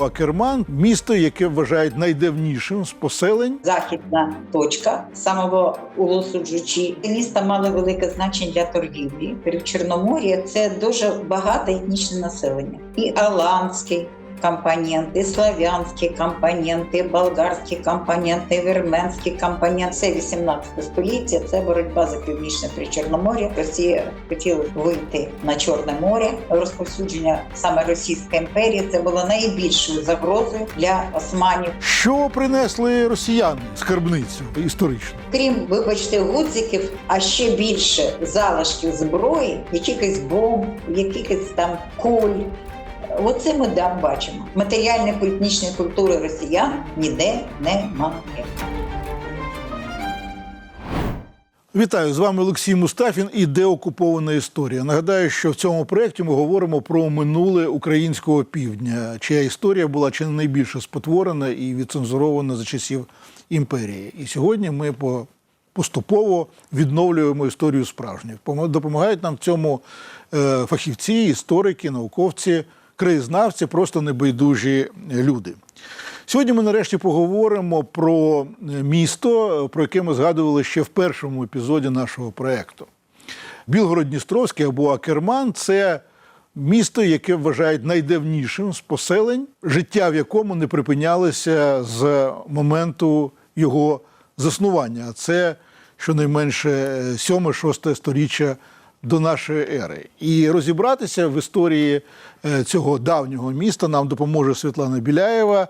Акерман місто, яке вважають найдавнішим з поселень. західна точка самого улосу Джучі. Міста мали велике значення для торгівлі. В Чорномор'я це дуже багате етнічне населення. І аланський компонент, і славянський компонент, і болгарський компонент, і вірменський компонент. Це 18 століття. Це боротьба за північне Причорномор'я. Росія хотіла вийти на Чорне море. Розповсюдження саме Російської імперії це було найбільшою загрозою для османів. Що принесли росіяни скарбницю історичну? Крім, вибачте, гудзиків, а ще більше залишків зброї, якихось бомб, якихось там куль. Оце ми да, бачимо. Матеріальної політичної культури росіян ніде немає. Вітаю з вами Олексій Мустафін і деокупована історія. Нагадаю, що в цьому проєкті ми говоримо про минуле українського півдня, чия історія була чи не найбільше спотворена і відцензурована за часів імперії. І сьогодні ми поступово відновлюємо історію справжню. Допомагають нам в цьому е, фахівці, історики, науковці, краєзнавці, просто небайдужі люди. Сьогодні ми нарешті поговоримо про е, місто, про яке ми згадували ще в першому епізоді нашого проєкту. Білгород-Дністровський або Акерман це місто, яке вважають найдавнішим з поселень, життя в якому не припинялося з моменту його заснування. А це щонайменше 7-6 сторіччя до нашої ери. І розібратися в історії е, цього давнього міста нам допоможе Світлана Біляєва,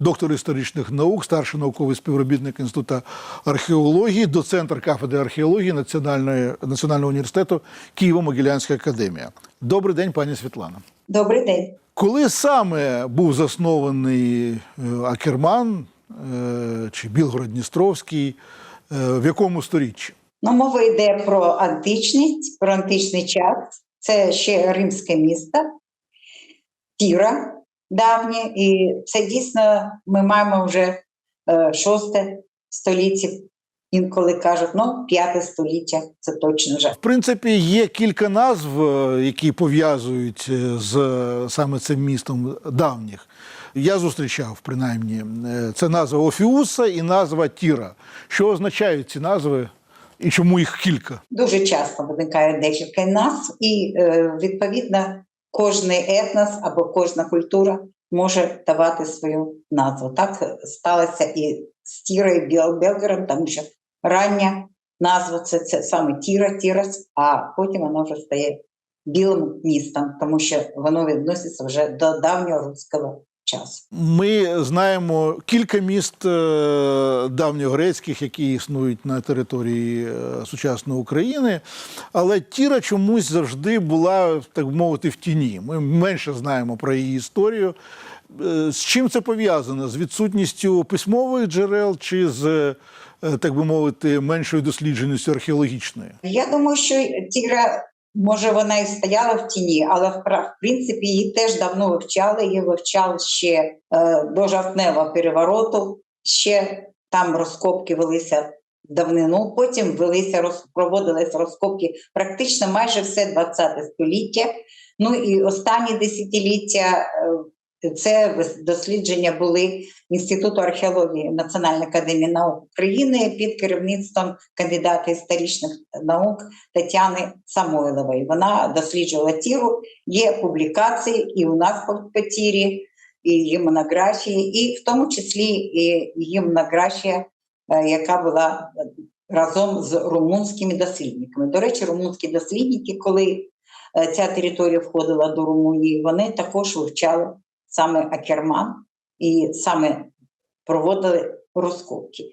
доктор історичних наук, старший науковий співробітник Інституту археології, доцентр кафедри археології Національної, Національного університету Києво-Могилянська академія. Добрий день, пані Світлана. Добрий день. Коли саме був заснований е, Акерман е, чи Білгород-Дністровський, е, в якому сторіччі? Ну, мова йде про античність, про античний час. Це ще римське місто, Тіра давнє, і це дійсно ми маємо вже е, шосте століття. Інколи кажуть, ну, п'яте століття, це точно вже. В принципі, є кілька назв, е, які пов'язують е, з саме цим містом давніх. Я зустрічав принаймні це назва Офіуса і назва Тіра. Що означають ці назви і чому їх кілька? Дуже часто виникає декілька назв, і відповідно кожний етнос або кожна культура може давати свою назву. Так сталося і з Тірою Біл Белгородом, тому що рання назва це, це саме Тіра, Тірас, а потім вона вже стає білим містом, тому що воно відноситься вже до давнього руського часу. Ми знаємо кілька міст е, давньогрецьких, які існують на території е, сучасної України, але Тіра чомусь завжди була, так мовити, в тіні. Ми менше знаємо про її історію. Е, З чим це пов'язано? З відсутністю письмових джерел чи з, так би мовити, меншою дослідженістю археологічною? Я думаю, що Тіра, може, вона і стояла в тіні, але в принципі її теж давно вивчали. Її вивчали ще е, до жовтневого перевороту. Ще там розкопки велися давнину. Потім велися роз, проводилися розкопки практично майже все 20 століття. Ну і останні десятиліття. Це дослідження були Інституту археології Національної академії наук України під керівництвом кандидата історичних наук Тетяни Самойлової. Вона досліджувала тіру, є публікації і у нас по, тірі, і її монографії, і в тому числі і її монографія, е, яка була разом з румунськими дослідниками. До речі, румунські дослідники, коли е, ця територія входила до Румунії, вони також вивчали саме Акерман і саме проводили розкопки.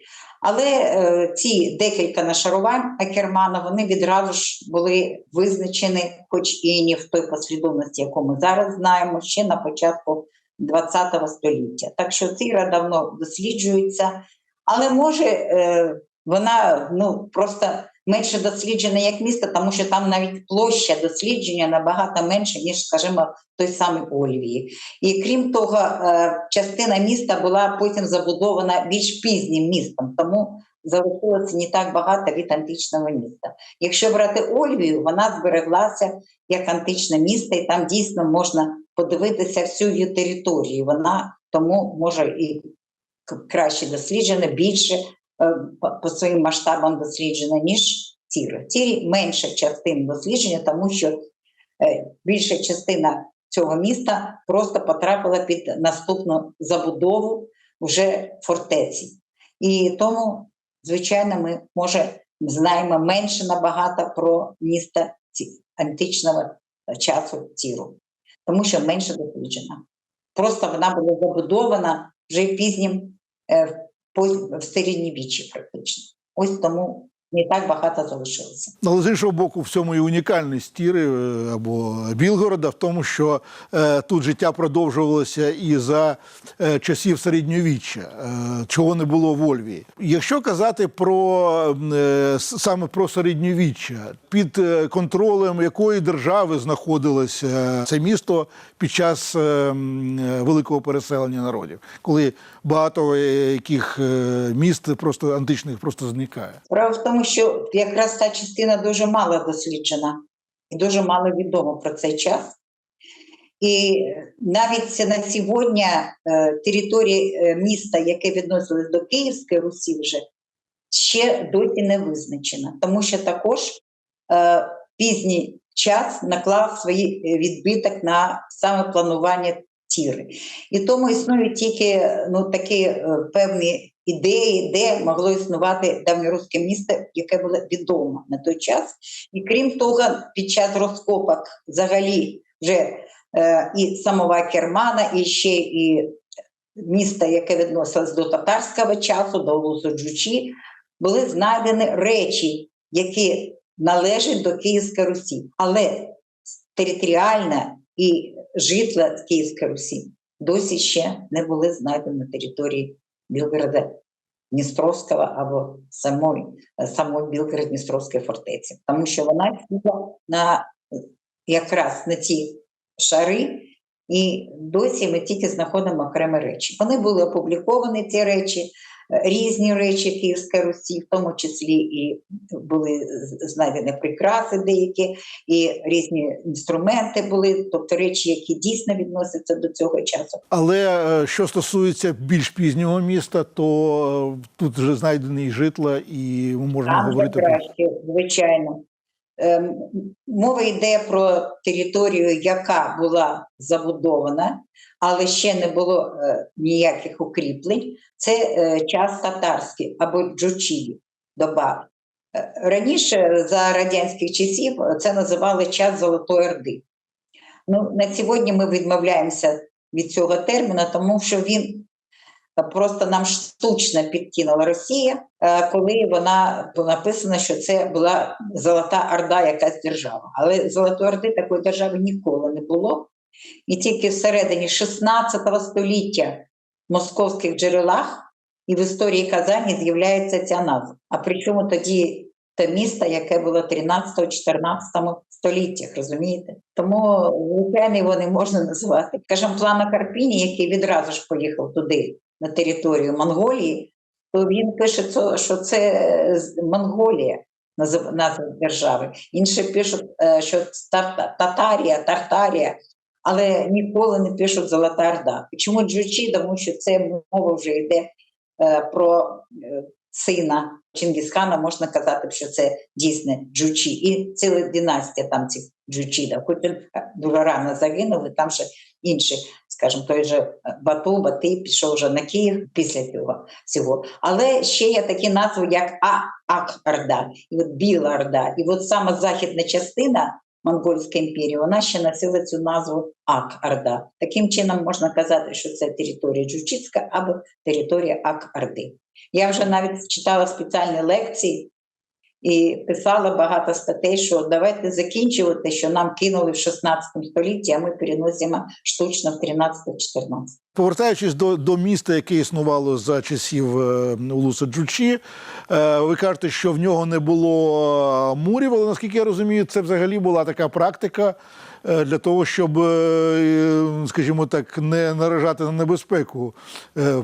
Але е, ці декілька нашарувань Акермана вони відразу ж були визначені, хоч і не в той послідовності, яку ми зараз знаємо, ще на початку ХХ століття. Так що Тира давно досліджується, але може е, вона ну просто менше досліджена як місто, тому що там навіть площа дослідження набагато менша, ніж, скажімо, той самий Ольвії. І крім того, е, частина міста була потім забудована більш пізнім містом, тому залишилося не так багато від античного міста. Якщо брати Ольвію, вона збереглася як античне місто, і там дійсно можна подивитися всю її територію. Вона тому може і краще досліджена, більше по- по своїм масштабам досліджена, ніж Тіри. Тірі менша частина дослідження, тому що е, більша частина цього міста просто потрапила під наступну забудову вже фортеці. І тому, звичайно, ми може знаємо менше набагато про місто античного часу Тіру, тому що менше досліджена. Просто вона була забудована вже пізнім е, в середньовіччі практично. Ось тому не так багато залишилося. Але з іншого боку, в цьому і унікальність Тіри е, або Білгорода в тому, що е, тут життя продовжувалося і за е, часів середньовіччя, е, чого не було в Ольвії. Якщо казати про е, саме про середньовіччя, під е, контролем якої держави знаходилось е, це місто під час е, е, великого переселення народів, коли багато е, яких міст просто античних просто зникає. Справа в тому, що якраз та частина дуже мало досліджена і дуже мало відомо про цей час. І навіть на сьогодні е, територія е, міста, яке відносилось до Київської Русі, вже ще досі не визначена, тому що також е, пізній час наклав свій відбиток на саме планування тіри. І тому існують тільки ну, такі певні ідеї, де могло існувати давньоруське місто, яке було відомо на той час. І крім того, під час розкопок взагалі вже е, і самого Кермана, і ще і міста, яке відносилось до татарського часу, до Лусу-Джучі, були знайдені речі, які належать до Київської Русі. Але територіальна і житла Київської Русі досі ще не були знайдені на території Білгорода Дністровського або самої, самої Білгород-Дністровської фортеці, тому що вона на якраз на ті шари, і досі ми тільки знаходимо окремі речі. Вони були опубліковані, ці речі, різні речі Київської Русі, в тому числі і були знайдені прикраси деякі, і різні інструменти були, тобто речі, які дійсно відносяться до цього часу. Але е, що стосується більш пізнього міста, то е, тут вже знайдені і житла, і ми можемо Там говорити про звичайно. Ем, Мова йде про територію, яка була забудована, але ще не було е, ніяких укріплень. Це е, час татарський або джучі доба. Е, Раніше, за радянських часів, це називали час Золотої Орди. Ну, на сьогодні ми відмовляємося від цього терміну, тому що він просто нам штучно підкинула Росія, е, коли вона було написано, що це була Золота Орда, якась держава. Але Золотої Орди такої держави ніколи не було. І тільки всередині 16 століття в московських джерелах і в історії Казані з'являється ця назва. А причому тоді те місто, яке було в 13-14 століттях, розумієте? Тому, звичайно, його не можна назвати. Кажемо, плана Карпіні, який відразу ж поїхав туди, на територію Монголії, то він пише, що це Монголія, назва держави. Інші пишуть, е, що Та- Татарія, Тартарія, але ніколи не пишуть Золота Орда. Чому Джучі? Тому що це мова вже йде е, про е, сина Чингісхана, можна казати, що це дійсно Джучі. І ціла династія там цих Джучідів. Хоч він дуже рано загинув, і там ще інші, скажімо, той же е, Бату, Батий пішов вже на Київ після цього всього. Але ще є такі назви, як Ак-Орда, і от Біла Орда. І от саме західна частина Монгольської імперії, вона ще носила цю назву Ак-Орда. Таким чином можна казати, що це територія Джучицька або територія Ак-Орди. Я вже навіть читала спеціальні лекції і писала багато статей, що давайте закінчувати, що нам кинули в 16 столітті, а ми переносимо штучно в 13-14. Повертаючись до, до міста, яке існувало за часів е, Улуса Джучі, е, ви кажете, що в нього не було е, мурів, але наскільки я розумію, це взагалі була така практика е, для того, щоб, скажімо так, не наражати на небезпеку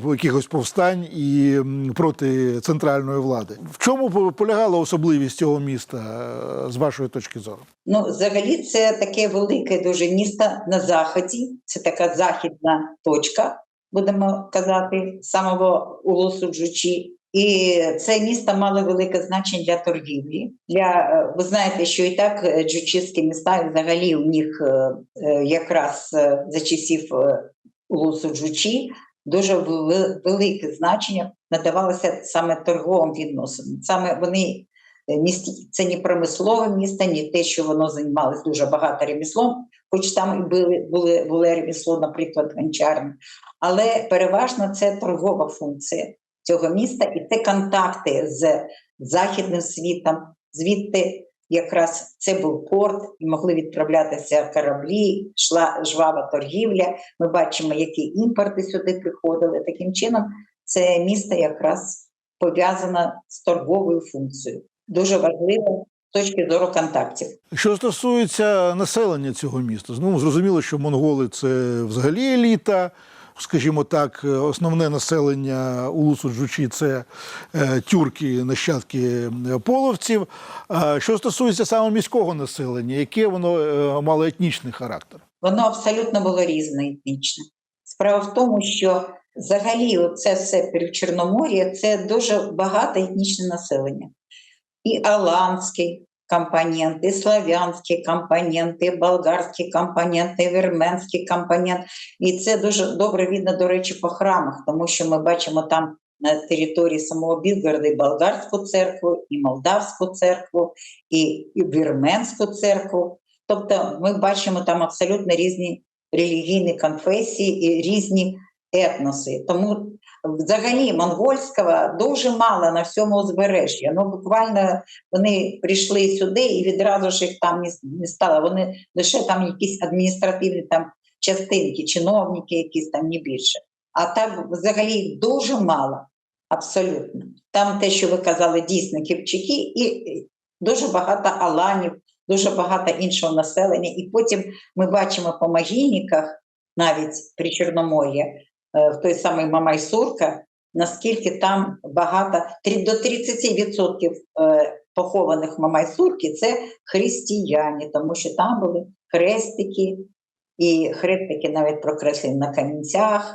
якихось повстань і проти центральної влади. В чому полягала особливість цього міста з вашої точки зору? Ну, взагалі, це таке велике дуже місто на заході. Це така західна точка, будемо казати, самого улусу Джучі. І це місто мало велике значення для торгівлі. Для е, ви знаєте, що і так е, джучівські міста взагалі у них е, якраз за часів улусу Джучі дуже велике значення надавалося саме торговим відносинам. Саме вони це не промислове місто, не те, що воно займалось дуже багато реміслом, хоч там і були, були, були ремісло, наприклад, гончарне, але переважно це торгова функція цього міста, і це контакти з західним світом, звідти якраз це був порт, і могли відправлятися кораблі, йшла жвава торгівля. Ми бачимо, які імпорти сюди приходили. Таким чином, це місто якраз пов'язано з торговою функцією. Дуже важливо з точки зору контактів. Що стосується населення цього міста, ну зрозуміло, що монголи це взагалі еліта. Скажімо так, основне населення Улусу Джучі це е, тюрки, нащадки е, половців. А що стосується саме міського населення, яке воно е, мало етнічний характер? Воно абсолютно було різне етнічне. Справа в тому, що взагалі це все Чорномор'я це дуже багато етнічне населення. І аланський компонент, і славянський компонент, і болгарський компонент, і вірменський компонент. І це дуже добре видно, до речі, по храмах, тому що ми бачимо там на території самого Білгорода і болгарську церкву, і молдавську церкву, і вірменську церкву. Тобто ми бачимо там абсолютно різні релігійні конфесії і різні етноси. Тому взагалі монгольського дуже мало на всьому узбережжі. Ну буквально вони прийшли сюди і відразу ж їх там не, стало. Вони лише там якісь адміністративні там частинки, чиновники, якісь там не більше. А так взагалі дуже мало. Абсолютно. Там те, що ви казали, дійсно ківчаки, і дуже багато аланів, дуже багато іншого населення. І потім ми бачимо по могильниках, навіть при Чорномор'ї, в той самий Мамайсурка, наскільки там багато, до 30% е, похованих в Мамайсурці це християни, тому що там були хрестики, і хрестики навіть прокреслені на камінцях,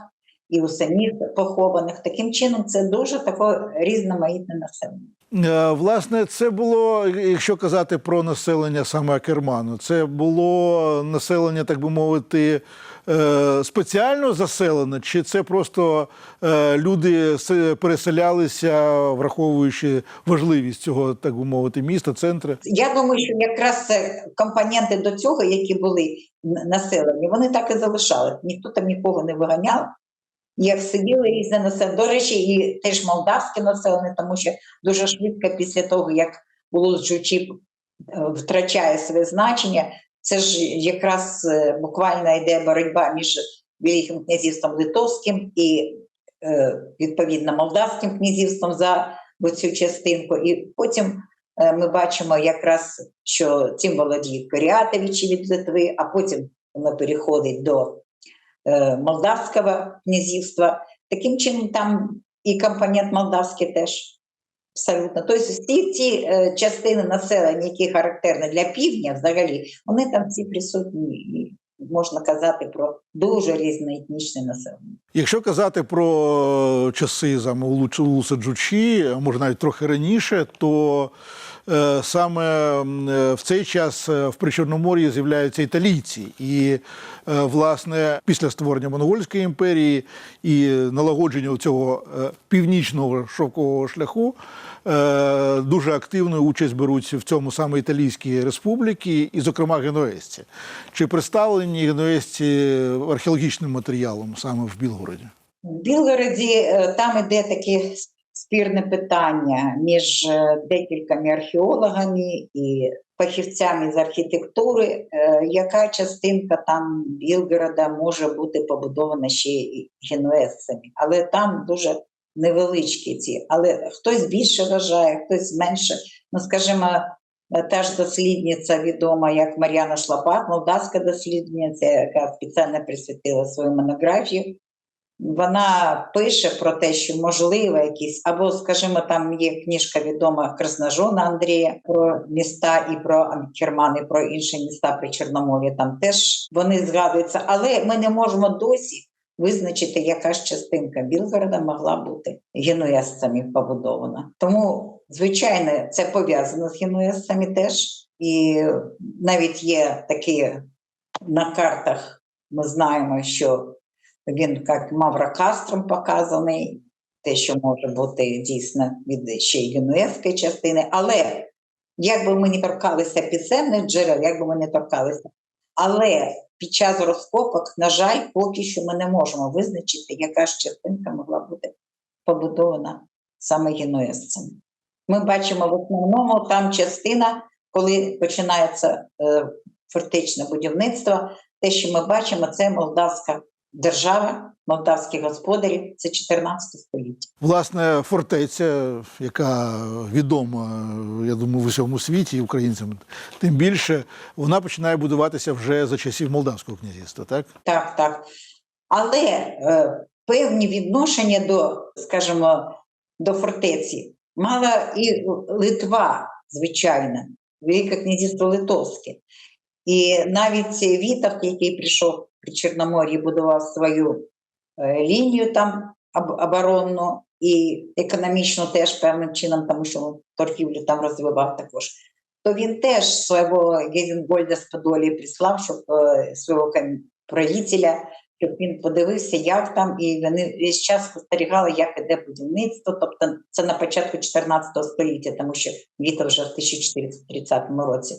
і у самих похованих. Таким чином, це дуже таке різноманітне населення. Е, Власне, це було, якщо казати про населення саме Акерману, це було населення, так би мовити, е, спеціально заселене, чи це просто е, люди переселялися, враховуючи важливість цього, так би мовити, міста, центри? Я думаю, що якраз е, компоненти до цього, які були населені, вони так і залишали. Ніхто там нікого не виганяв. Як сиділи різне населення. До речі, і теж молдавське населення, тому що дуже швидко після того, як було Джучі втрачає своє значення, це ж якраз е, буквально йде боротьба між Великим князівством Литовським і е, відповідно Молдавським князівством за цю частинку. І потім е, ми бачимо якраз, що цим володіють Коріатовичі від Литви, а потім воно переходить до Молдавського князівства. Таким чином, там і компонент молдавський теж абсолютно. Тобто всі ці е, частини населення, які характерні для півдня, взагалі, вони там всі присутні. Можна казати про дуже різноетнічне населення. Якщо казати про часи саме Улуса Джучі, може навіть трохи раніше, то е, саме е, в цей час е, в Причорномор'ї з'являються італійці. І, е, власне, після створення Монгольської імперії і налагодження цього е, північного шовкового шляху е, дуже активну участь беруть в цьому саме італійські республіки, і, зокрема, генуезці. Чи представлені генуезці археологічним матеріалом саме в Білгороді? В Білгороді е, там іде таке спірне питання між е, декількома археологами і фахівцями з архітектури, е, яка частинка там Білгорода може бути побудована ще і але там дуже невеличкі ці. Але хтось більше вважає, хтось менше. Ну, скажімо, е, та ж дослідниця відома, як Мар'яна Шлапак, молдавська дослідниця, яка спеціально присвятила свою монографію вона пише про те, що можливо якісь, або, скажімо, там є книжка відома Красножона Андрія про міста і про Керман, і про інші міста при Чорномор'ї. Там теж вони згадуються, але ми не можемо досі визначити, яка ж частинка Білгорода могла бути генуезцями побудована. Тому, звичайно, це пов'язано з генуезцями теж, і навіть є такі на картах. Ми знаємо, що він як маврокастром показаний, те, що може бути дійсно від ще й генуезької частини. Але як би ми не торкалися підземних джерел, як би ми не торкалися, але під час розкопок, на жаль, поки що ми не можемо визначити, яка ж частинка могла бути побудована саме генуезцями. Ми бачимо в основному там частина, коли починається е, фортечне будівництво, те, що ми бачимо, це молдавська держава, молдавські господарі, це 14 століття. Власне, фортеця, яка відома, я думаю, в усьому світі і українцям, тим більше вона починає будуватися вже за часів Молдавського князівства, так? Так, так. Але е, певні відношення до, скажімо, до фортеці мала і Литва, звичайно, Велике князівство Литовське. І навіть Вітовт, який прийшов при Чорномор'ї, будував свою е, лінію там оборонну і економічно теж певним чином, тому що торгівлю там розвивав також. То він теж свого Гезінгольда з Подолі прислав, щоб е, свого правителя, щоб він подивився, як там, і вони весь час спостерігали, як іде будівництво. Тобто це на початку 14 століття, тому що Віта вже в 1430 році,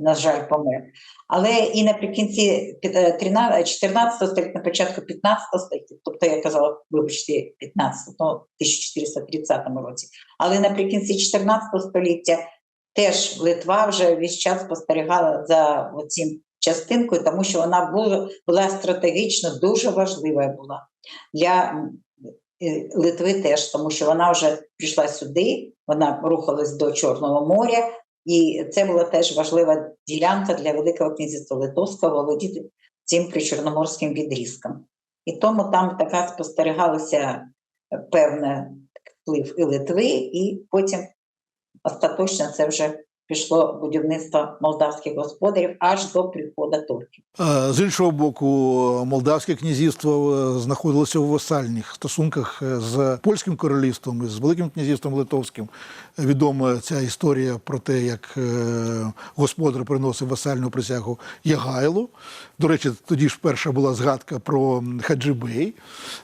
на жаль, помер. Але і наприкінці пі- е, 13 14 століття, на початку 15 століття, тобто я казала, вибачте, 15, ну, 1430 році, але наприкінці 14 століття теж Литва вже весь час спостерігала за цим частинкою, тому що вона була, була стратегічно дуже важлива була для е, Литви теж, тому що вона вже прийшла сюди, вона рухалась до Чорного моря, і це була теж важлива ділянка для Великого князівства Литовського володіти цим причорноморським відрізком. І тому там така спостерігалася е, певний вплив і Литви, і потім остаточно це вже пішло будівництво молдавських господарів аж до приходу турків. З іншого боку, Молдавське князівство е, знаходилося у васальних стосунках е, з польським королівством і з Великим князівством Литовським. Відома ця історія про те, як е, господар приносив васальну присягу Ягайлу. До речі, тоді ж перша була згадка про Хаджибей.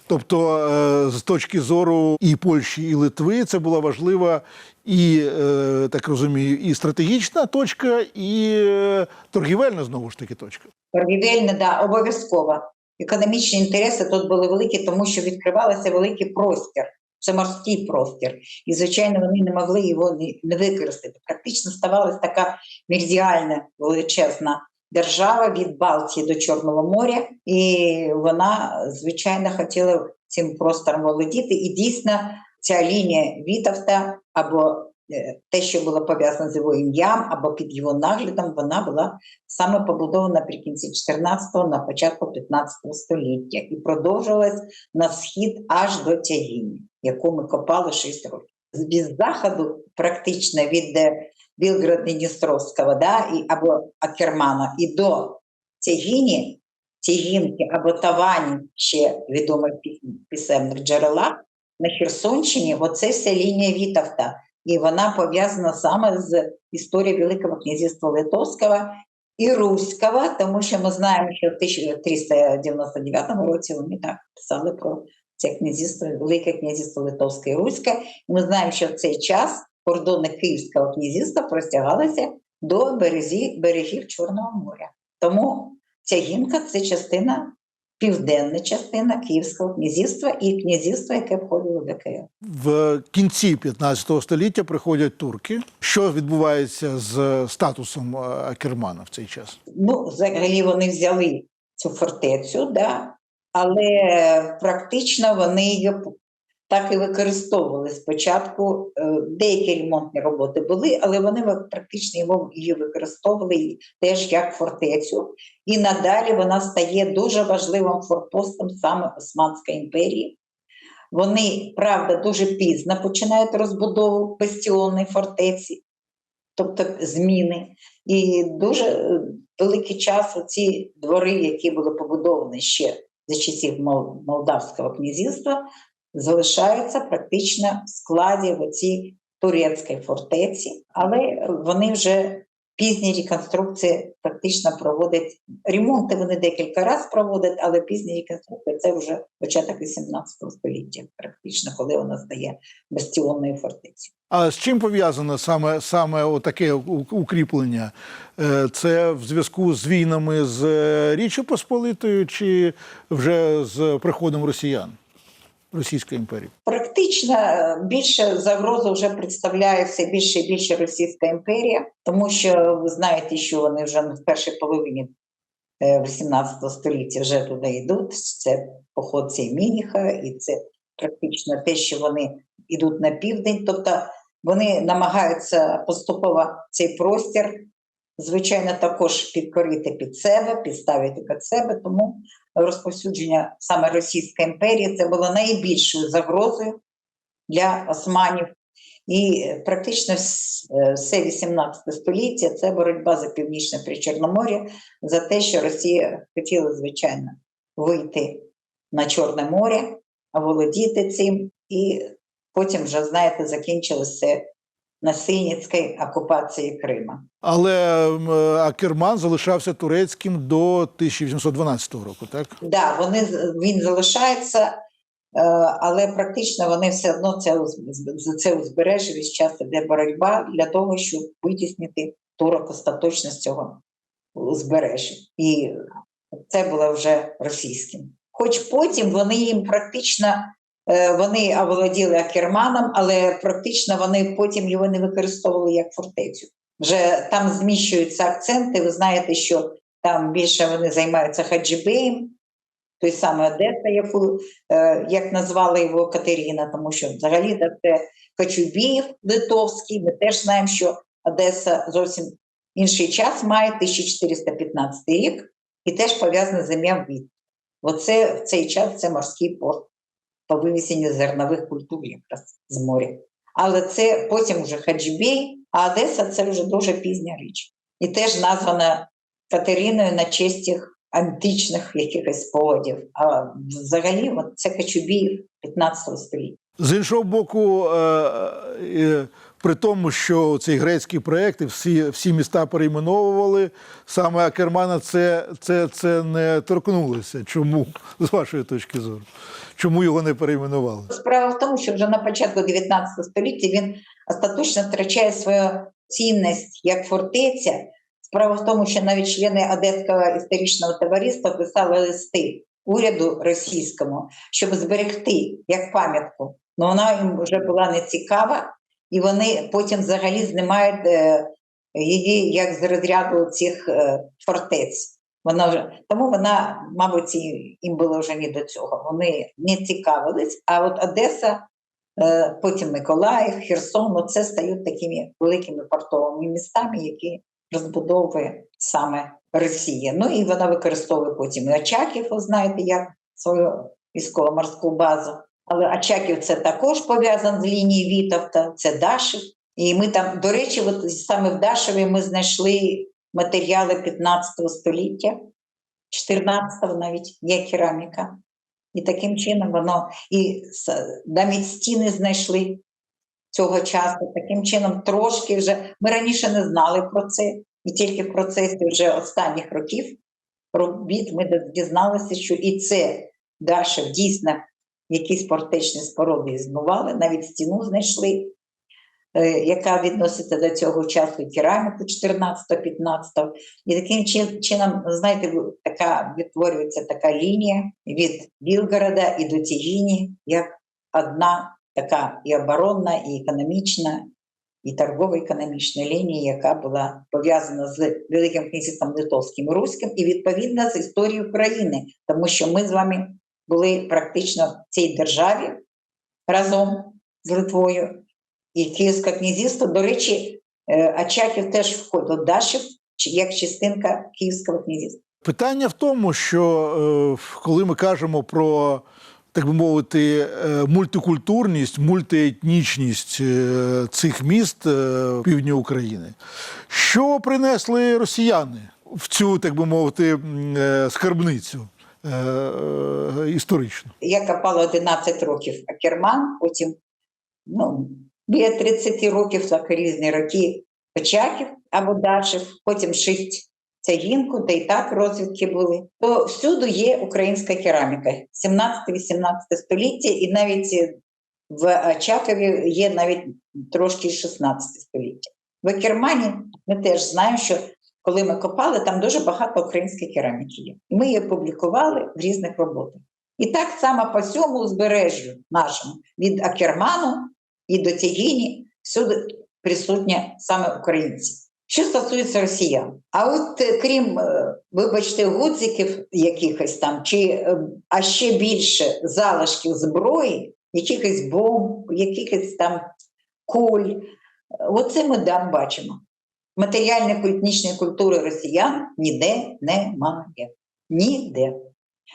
Тобто, з точки зору і Польщі, і Литви, це була важлива і, е, так розумію, і стратегічна точка, і е, торгівельна знову ж таки точка. Торгівельне, да, обов'язково. Економічні інтереси тут були великі, тому що відкривався великий простір. Це морський простір. І, звичайно, вони не могли його не, не використати. Практично ставалася така меридіальна величезна держава від Балтії до Чорного моря, і вона, звичайно, хотіла цим простором володіти. І дійсно ця лінія Вітовта або е, те, що було пов'язане з його ім'ям, або під його наглядом, вона була саме побудована наприкінці 14-го, на початку 15-го століття і продовжилась на схід аж до Тягіні, яку ми копали 6 років. Від заходу, практично від е, Білгород-Дністровського, да, або Акермана, і до Тягіні, Тягінки або Тавані, ще відомо в пі- джерелах, на Херсонщині, оце вся лінія Вітовта. І вона пов'язана саме з історією Великого князівства Литовського і Руського, тому що ми знаємо, що в 1399 році вони так писали про це князівство, Велике князівство Литовське і Руське. Ми знаємо, що в цей час кордони Київського князівства простягалися до березі, берегів Чорного моря. Тому ця гінка це частина, південна частина Київського князівства і князівства, яке входило до Києва. В кінці 15 століття приходять турки. Що відбувається з статусом е, Акермана в цей час? Ну, взагалі вони взяли цю фортецю, да, але практично вони її так і використовували спочатку. Е, Деякі ремонтні роботи були, але вони практично його- її використовували теж як фортецю. І надалі вона стає дуже важливим форпостом саме Османської імперії. Вони, правда, дуже пізно починають розбудову бастіонної фортеці, тобто зміни. І дуже е, великий час ці двори, які були побудовані ще за часів Молдавського князівства, залишаються практично в складі в оцій турецької фортеці, але вони вже пізні реконструкції практично проводять ремонти. Вони декілька разів проводять, але пізні реконструкції це вже початок 18 століття, практично, коли вона стає бастіонною фортецею. А з чим пов'язано саме, саме таке укріплення? Е, Це в зв'язку з війнами з Річчю Посполитою чи вже з приходом росіян Російської імперії? Практично е, більше загрозу вже представляє все більше і більше Російська імперія, тому що ви знаєте, що вони вже в першій половині е, 18 століття вже туди йдуть. Це поход Мініха, і це практично те, що вони йдуть на південь. Тобто вони намагаються поступово цей простір, звичайно, також підкорити під себе, підставити під себе. Тому розповсюдження саме Російської імперії це було найбільшою загрозою для османів. І практично е, все 18 століття це боротьба за північне Причорномор'я, за те, що Росія хотіла, звичайно, вийти на Чорне море, володіти цим, і потім вже, знаєте, закінчилося це насильницькою окупацією Крима. Але м, Акерман залишався турецьким до 1812 року, так? Да, вони він залишається, е, але практично вони все одно це за це узбережжя весь час іде боротьба для того, щоб витіснити турок остаточно з цього узбережжя. І це було вже російським. Хоч потім вони їм практично е, вони оволоділи Акерманом, але практично вони потім його не використовували як фортецю. Вже там зміщуються акценти. Ви знаєте, що там більше вони займаються хаджибеєм, той самий Одеса, яку е, як назвала його Катерина, тому що взагалі це Кочубіїв литовський. Ми теж знаємо, що Одеса зовсім інший час має 1415 рік і теж пов'язаний з ім'ям Віт. Оце в цей час це морський порт по вивезенню зернових культур якраз з моря. Але це потім вже Хаджибей, а Одеса це вже дуже пізня річ. І теж названа Катериною на честь античних якихось поводів. А взагалі от це Кочубіїв 15 століття. З іншого боку, е, е, при тому, що цей грецький проєкт і всі, всі міста перейменовували, саме Акермана це, це, це не торкнулося. Чому, з вашої точки зору? Чому його не перейменували? Справа в тому, що вже на початку 19 століття він остаточно втрачає свою цінність як фортеця. Справа в тому, що навіть члени Одеського історичного товариства писали листи уряду російському, щоб зберегти як пам'ятку. Ну вона їм вже була не цікава, і вони потім взагалі знімають е, її як з розряду цих е, фортець. Вона вже тому вона, мабуть, їм було вже не до цього. Вони не цікавились. А от Одеса, е, потім Миколаїв, Херсон, ну, це стають такими великими портовими містами, які розбудовує саме Росія. Ну і вона використовує потім і Очаків, знаєте, як свою військово-морську базу. Але Очаків це також пов'язан з лінією Вітовта, це Дашів. І ми там, до речі, от саме в Дашеві ми знайшли матеріали 15 століття, 14-го навіть є кераміка. І таким чином воно і навіть стіни знайшли цього часу. Таким чином, трошки вже ми раніше не знали про це, і тільки в процесі вже останніх років робіт ми дізналися, що і це Дашев дійсно якісь фортечні споруди існували, навіть стіну знайшли, е, яка відноситься до цього часу, кераміку 14-15. І таким чином, знаєте, така відтворюється така лінія від Білгорода і до Тігіні, як одна така і оборонна, і економічна, і торгово-економічна лінія, яка була пов'язана з Великим князівством Литовським і Руським, і відповідно з історією України, тому що ми з вами були практично в цій державі разом з Литвою і Київське князівство. До речі, е, Очаків теж входив Дашів як частинка Київського князівства. Питання в тому, що е, коли ми кажемо про, так би мовити, е, мультикультурність, мультиетнічність цих міст півдня України, що принесли росіяни в цю, так би мовити, скарбницю е, е, історичну? Я копала 11 років Акерман, потім ну, біля 30 років, так різні роки Очаків або Дашев, потім шість Цягінку, де і так розвідки були. То всюди є українська кераміка 17-18 століття, і навіть в Очакові є навіть трошки 16 століття. В Акермані ми теж знаємо, що коли ми копали, там дуже багато української кераміки є. Ми її публікували в різних роботах. І так само по всьому узбережжю нашому, від Акерману і до Тягіні, всюди присутні саме українці. Що стосується росіян, а от е, крім, е, вибачте, гудзиків якихось там, чи е, а ще більше залишків зброї, якихось бомб, якихось там куль, оце ми там бачимо. Матеріальної етнічної культури росіян ніде немає. Ніде.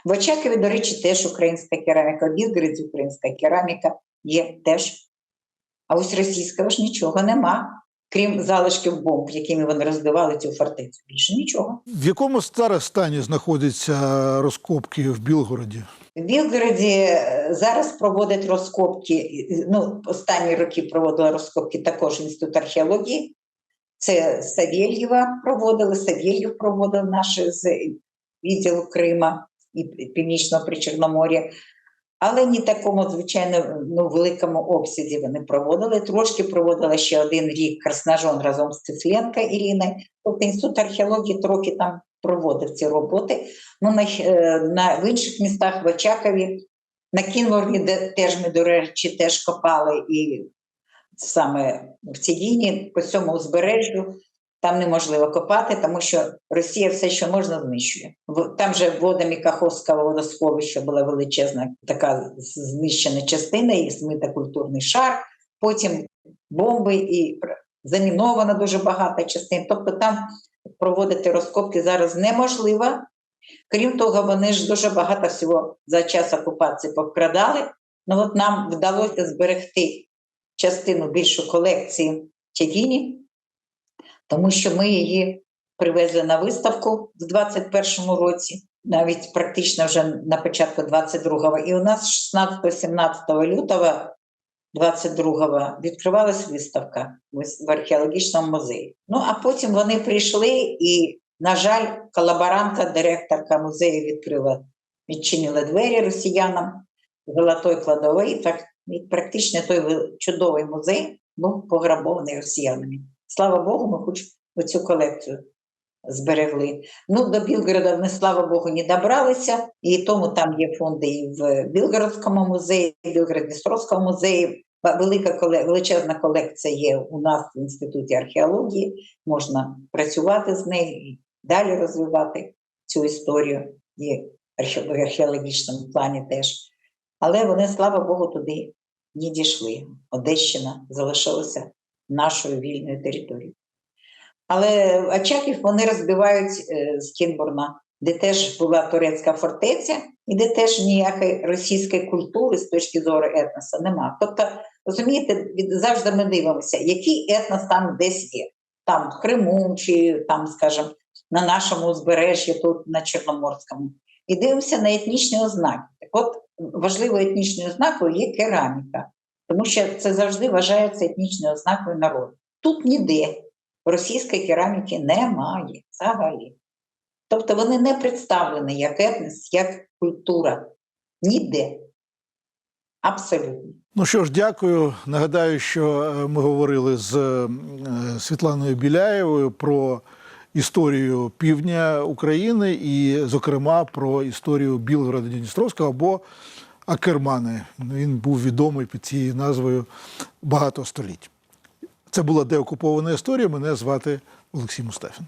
В Очакові, до речі, теж українська кераміка, в Білгороді українська кераміка є теж. А ось російського ж нічого нема, крім залишків бомб, якими вони розбивали цю фортецю. Більше нічого. В якому зараз стані знаходяться розкопки в Білгороді? В Білгороді е, зараз проводять розкопки. Ну, останні роки проводили розкопки також інститут археології. Це Савєльєва проводили, Савєльєв проводив наші з відділу Крима і Північного Причорномор'я. Але не такому, звичайно, ну, великому обсязі вони проводили. Трошки проводила ще один рік Красножон разом з Цисленка Іриною. Тобто інститут археології трохи там проводив ці роботи. Ну, на, е, на, в інших містах в Очакові, на Кінворні, де теж ми, до речі, теж копали, і саме в Цідіні, по цьому узбережжю, там неможливо копати, тому що Росія все, що можна, знищує. Там же водами Каховського водосховища була величезна така знищена частина і змита культурний шар, потім бомби і заміновано дуже багато частин. Тобто там проводити розкопки зараз неможливо. Крім того, вони ж дуже багато всього за час окупації повкрадали. Ну от нам вдалося зберегти частину більшу колекції Чагіні, тому що ми її привезли на виставку в 21-му році, навіть практично вже на початку 22-го. І у нас 16-17 лютого 22-го відкривалась виставка в археологічному музеї. Ну а потім вони прийшли, і, на жаль, колаборантка, директорка музею відкрила, відчинила двері росіянам золотої кладової. Так, і практично той чудовий музей був пограбований росіянами. Слава Богу, ми хоч оцю колекцію зберегли. Ну, до Білгорода ми, слава Богу, не добралися, і тому там є фонди і в Білгородському музеї, і в Білгород-Дністровському музеї. Велика величезна колекція є у нас в Інституті археології, можна працювати з нею і далі розвивати цю історію і в археологічному плані теж. Але вони, слава Богу, туди не дійшли. Одещина залишилася нашою вільною територією. Але Очаків вони розбивають е, з Кінбурна, де теж була турецька фортеця, і де теж ніякої російської культури з точки зору етноса нема. Тобто, розумієте, завжди ми дивимося, який етнос там десь є. Там в Криму, чи там, скажімо, на нашому узбережжі, тут на Чорноморському. І дивимося на етнічні ознаки. Так от важливою етнічною ознакою є кераміка, тому що це завжди вважається етнічною ознакою народу. Тут ніде російської кераміки немає взагалі. Тобто вони не представлені як етнос, як культура. Ніде. Абсолютно. Ну що ж, дякую. Нагадаю, що е, ми говорили з е, Світланою Біляєвою про історію півдня України і, зокрема, про історію Білгорода Дністровського або Акермани. Він був відомий під цією назвою багато століть. Це була деокупована історія. Мене звати Олексій Мустафін.